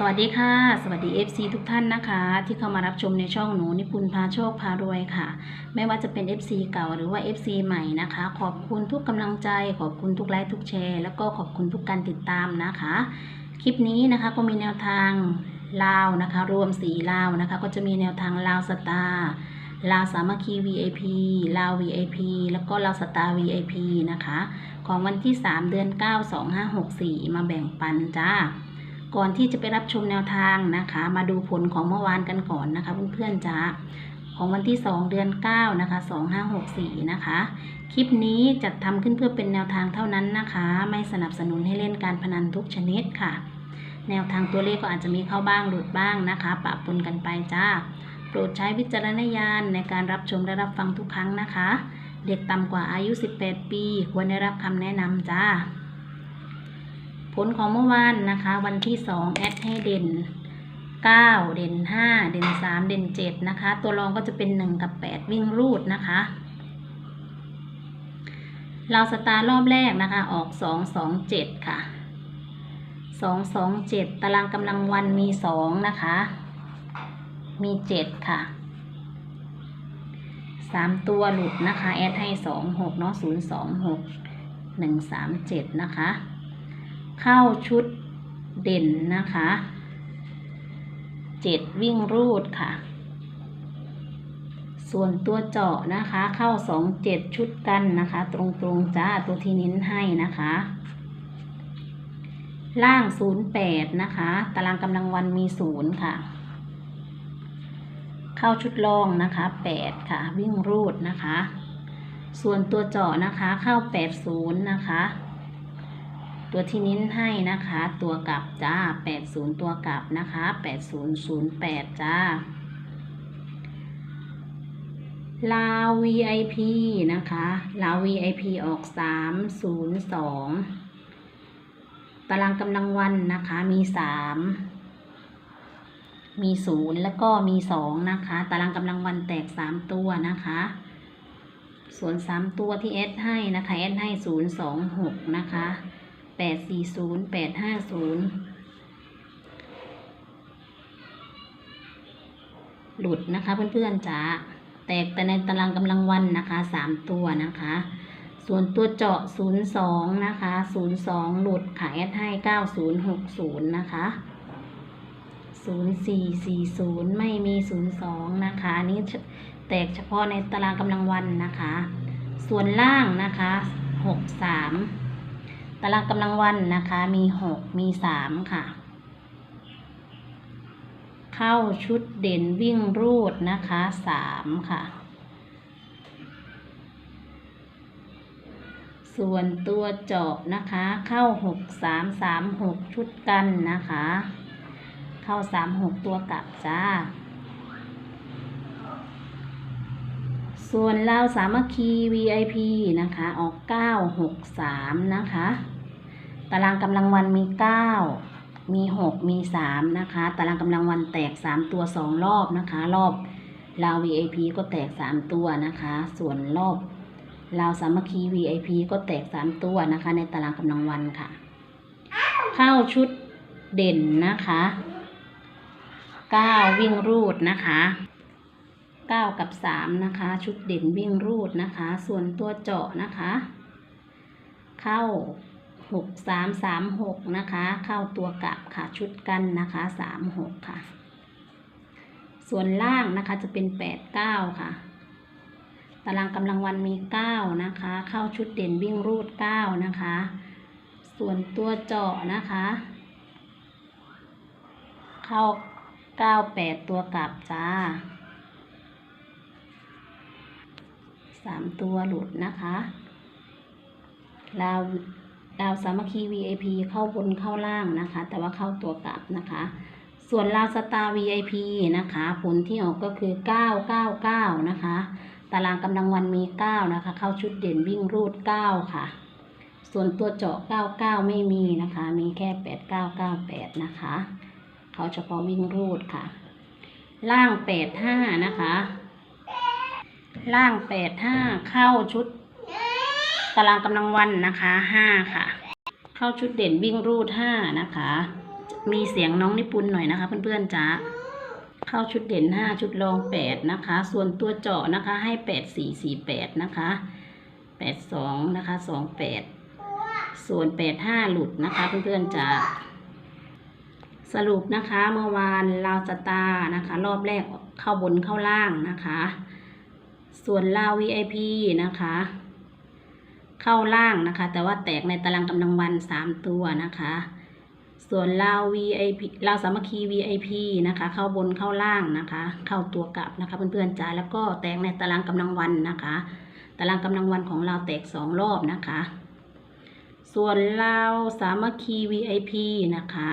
สวัสดีค่ะ สวัสดี FC ทุกท่านนะคะ ที่เข้ามารับชมในช่องหนูนิพุนพาโชคพารวยค่ะ ไม่ว่าจะเป็น FC เก่าหรือว่า FC ใหม่นะคะ ขอบคุณทุกกำลังใจ ขอบคุณทุกไลค์ทุกแชร์ แล้วก็ขอบคุณทุกการติดตามนะคะ คลิปนี้นะคะก็มีแนวทางลาวนะคะ รวมสีลาวนะคะ ก็จะมีแนวทางลาวสตาร์ลาวสามัคคี VIP ลาว VIP แล้วก็ลาวสตาร์ VIP นะคะ ของวันที่ 3 เดือน 9 2564 มาแบ่งปันจ้า ก่อนที่จะไปรับชมแนวทางนะคะ มาดูผลของเมื่อวานกันก่อนนะคะเพื่อนๆจ้าของวันที่ 2 เดือน 9 นะคะ 2564 นะคะ คลิปนี้จัดทำขึ้นเพื่อเป็นแนวทางเท่านั้นนะคะ ไม่สนับสนุนให้เล่นการพนันทุกชนิดค่ะ แนวทางตัวเลขก็อาจจะมีเข้าบ้างหลุดบ้างนะคะปะปนกันไปจ้า โปรดใช้วิจารณญาณในการรับชมและรับฟังทุกครั้งนะคะ เด็กต่ำกว่าอายุ 18 ปี ควรได้รับคำแนะนำจ้า ผลของเมื่อวานนะคะ วันที่2แอดให้เด่น9เด่น5เด่น3เด่น7นะคะ ตัวรองก็จะเป็น1กับ8วิ่งรูดนะคะ เราสตาร์รอบแรกนะคะ ออก2 2 7ค่ะ2 2 7ตารางกำลังวันมี2นะคะ มี7ค่ะ3ตัวหลุดนะคะ แอดให้2 6เนาะ0 2 6 1 3 7นะคะ เข้าชุดเด่นนะคะเจ็ดวิ่งรูดค่ะ ส่วนตัวเจาะนะคะ เข้าสองเจ็ดชุดกันนะคะ ตรงๆจ้าตัวที่เน้นให้นะคะ ล่างศูนย์แปดนะคะ ตารางกำลังวันมีศูนย์ค่ะ เข้าชุดรองนะคะแปดค่ะ วิ่งรูดนะคะ ส่วนตัวเจาะนะคะเข้าแปดศูนย์นะคะ ตัวที่นิ้นให้นะคะ ตัวกลับจ้า 80 ตัวกลับนะคะ 8008 จ้า ลาว VIP นะคะ ลาว VIP ออก 302 ตารางกำลังวันนะคะ มี 3 มี 0 แล้วก็มี 2 นะคะ ตารางกำลังวันแตก 3 ตัวนะคะส่วน 3 ตัวที่เอสให้นะคะเอสให้ 026 นะคะ แปดสี่ศูนย์แปดห้าศูนย์หลุดนะคะเพื่อนๆจ้าแตกแต่ในตารางกำลังวันนะคะสามตัวนะคะ ส่วนตัวเจาะศูนย์สองนะคะศูนย์สองหลุดขายให้เก้าศูนย์หกศูนย์นะคะศูนย์สี่สี่ศูนย์ไม่มีศูนย์สองนะคะนนี้แตกเฉพาะในตารางกำลังวันนะคะ ส่วนล่างนะคะหกสาม ตารางกำลังวันนะคะมีหกมีสามค่ะ เข้าชุดเด่นวิ่งรูดนะคะสามค่ะ ส่วนตัวจาะนะคะ เข้าหกสามสามหกชุดกันนะคะ เข้าสามหกตัวกลับจ้า ส่วนเราสามัคคี VIP นะคะ ออก 963 นะคะ ตารางกำลังวันมี 9 มี 6 มี 3 นะคะ ตารางกำลังวันแตก 3 ตัว 2 รอบนะคะ รอบเรา VIP ก็แตก 3 ตัวนะคะ ส่วนรอบเราสามัคคี VIP ก็แตก 3 ตัวนะคะ ในตารางกำลังวันค่ะ เข้าชุดเด่นนะคะ 9 วิ่งรูดนะคะ 9 กับ 3 นะคะ ชุดเด่นวิ่งรูดนะคะ ส่วนตัวเจาะนะคะ เข้า 6 3 3 6 นะคะ เข้าตัวกลับค่ะชุดกันนะคะ 3 6 ค่ะ ส่วนล่างนะคะจะเป็น 8 9 ค่ะ ตารางกำลังวันมี 9 นะคะ เข้าชุดเด่นวิ่งรูด 9 นะคะ ส่วนตัวเจาะนะคะ เข้า 9 8 ตัวกลับจ้า สามตัวหลุดนะคะดาวดาวสามัคคี VIP เข้าบนเข้าล่างนะคะ แต่ว่าเข้าตัวกลับนะคะ ส่วนลาวสตาร์ VIP นะคะ ผลที่ออกก็คือ 999 นะคะ ตารางกำลังวันมี 9 นะคะ เข้าชุดเด่นวิ่งรูด 9 ค่ะ ส่วนตัวเจาะ 99 ไม่มีนะคะ มีแค่ 8998 นะคะ เขาเฉพาะวิ่งรูดค่ะ ล่าง 85 นะคะ ล่างแปดห้าเข้าชุด ตารางกำลังวันนะคะห้าค่ะ เข้าชุดเด่นวิ่งรูดห้านะคะ มีเสียงน้องนิปุนหน่อยนะคะ เพื่อนๆจ๋าเข้าชุดเด่นห้าชุดรองแปดนะคะ ส่วนตัวเจาะนะคะ ให้แปดสี่สี่แปดนะคะแปดสองนะคะสองแปดส่วนแปดห้าหลุดนะคะ เพื่อนๆจ๋าสรุปนะคะเมื่อวานลาวสตาร์นะคะ รอบแรกเข้าบนเข้าล่างนะคะ ส่วนลาว VIP นะคะ เข้าล่างนะคะ แต่ว่าแตกในตารางกำลังวันสามตัวนะคะ ส่วนลาว VIP ลาวสามัคคี VIP นะคะ เข้าบนเข้าล่างนะคะ เข้าตัวกลับนะคะเพื่อนๆจ้าแล้วก็แตกในตารางกำลังวันนะคะ ตารางกำลังวันของเราแตกสองรอบนะคะ ส่วนลาวสามัคคี VIP นะคะ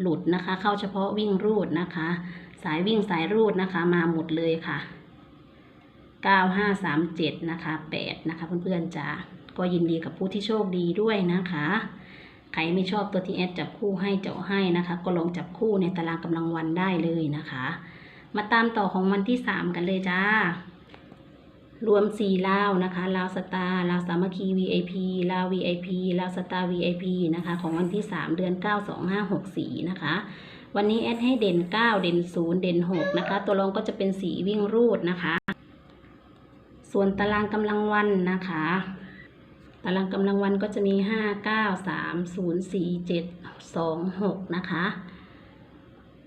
หลุดนะคะ เข้าเฉพาะวิ่งรูดนะคะ สายวิ่งสายรูดนะคะ มาหมดเลยค่ะ 9537 นะคะ 8 นะคะ เพื่อนๆจ้าก็ยินดีกับผู้ที่โชคดีด้วยนะคะ ใครไม่ชอบตัวที่แอดจับคู่ให้เจาะให้นะคะ ก็ลองจับคู่ในตารางกำลังวันได้เลยนะคะ มาตามต่อของวันที่ 3 กันเลยจ้ารวม 4 ลาวนะคะ ลาวสตาร์ ลาวสามัคคี VIP ลาว VIP ลาวสตาร์ VIP นะคะ ของวันที่ 3 เดือน 9 2 5 6 4 นะคะ วันนี้แอดให้เด่น 9 เด่น 0 เด่น 6 นะคะ ตัวรองก็จะเป็นสีวิ่งรูดนะคะ ส่วนตารางกำลังวันนะคะ ตารางกำลังวันก็จะมี 5 9 3 0 4 7 2 6 นะคะ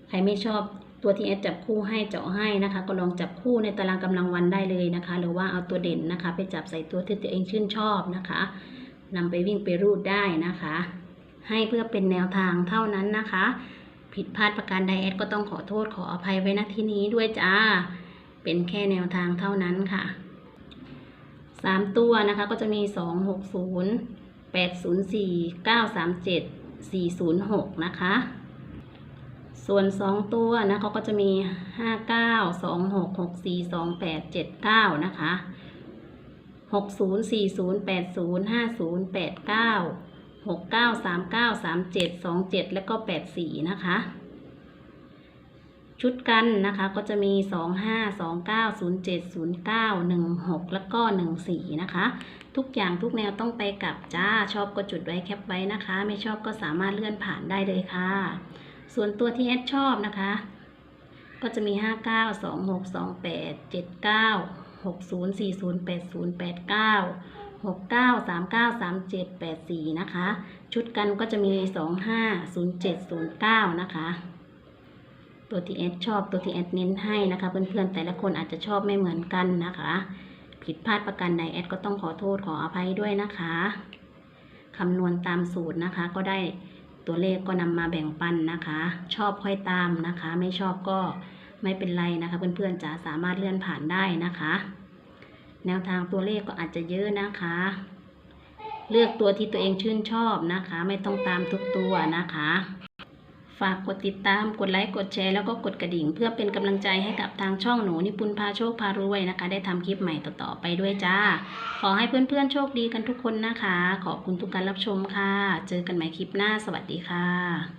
ใครไม่ชอบตัวที่แอดจับคู่ให้เจาะให้นะคะ ก็ลองจับคู่ในตารางกำลังวันได้เลยนะคะ หรือว่าเอาตัวเด่นนะคะ ไปจับใส่ตัวที่ตัวเองชื่นชอบนะคะนำไปวิ่งไปรูดได้นะคะ ให้เพื่อเป็นแนวทางเท่านั้นนะคะ ผิดพลาดประการใดแอดก็ต้องขอโทษขออภัยไว้ณที่นี้ด้วยจ้าเป็นแค่แนวทางเท่านั้นค่ะ สามตัวนะคะก็จะมีสองหกศูนย์แปดศูนย์สี่เก้าสามเจ็ดสี่ศูนย์หกนะคะ ส่วนสองตัวนะเขาก็จะมีห้าเก้าสองหกหกสี่สองแปดเจ็ดเก้านะคะหกศูนย์สี่ศูนย์แปดศูนย์ห้าศูนย์แปดเก้าหกเก้าสามเก้าสามเจ็ดสองเจ็ดแล้วก็แปดสี่นะคะ ชุดกันนะคะก็จะมี 2 5 2 9 0 7 0 9 1 6 แล้วก็ 1 4 นะคะ ทุกอย่างทุกแนวต้องไปกลับจ้าชอบก็จุดไว้แคปไว้นะคะ ไม่ชอบก็สามารถเลื่อนผ่านได้เลยค่ะ ส่วนตัวที่แอดชอบนะคะ ก็จะมี 5 9 2 6 2 8 7 9 6 0 4 0 8 0 8 9 6 9 3 9 3 7 8 4 นะคะ ชุดกันก็จะมี 2 5 0 7 0 9 นะคะ ตัวที่แอดชอบตัวที่แอดเน้นให้นะคะเพื่อนๆแต่ละคนอาจจะชอบไม่เหมือนกันนะคะ ผิดพลาดประการใดแอดก็ต้องขอโทษขออภัยด้วยนะคะคำนวณตามสูตรนะคะ ก็ได้ตัวเลขก็นำมาแบ่งปันนะคะ ชอบค่อยตามนะคะ ไม่ชอบก็ไม่เป็นไรนะคะ เพื่อนๆจะสามารถเลื่อนผ่านได้นะคะ แนวทางตัวเลขก็อาจจะเยอะนะคะ เลือกตัวที่ตัวเองชื่นชอบนะคะ ไม่ต้องตามทุกตัวนะคะ ฝากกดติดตาม กดไลค์ กดแชร์ แล้วก็กดกระดิ่ง เพื่อเป็นกำลังใจให้กับทางช่องหนูนิปุนพาโชคพารวยนะคะ ได้ทำคลิปใหม่ต่อๆไปด้วยจ้า ขอให้เพื่อนๆโชคดีกันทุกคนนะคะ ขอบคุณทุกการรับชมค่ะ เจอกันใหม่คลิปหน้า สวัสดีค่ะ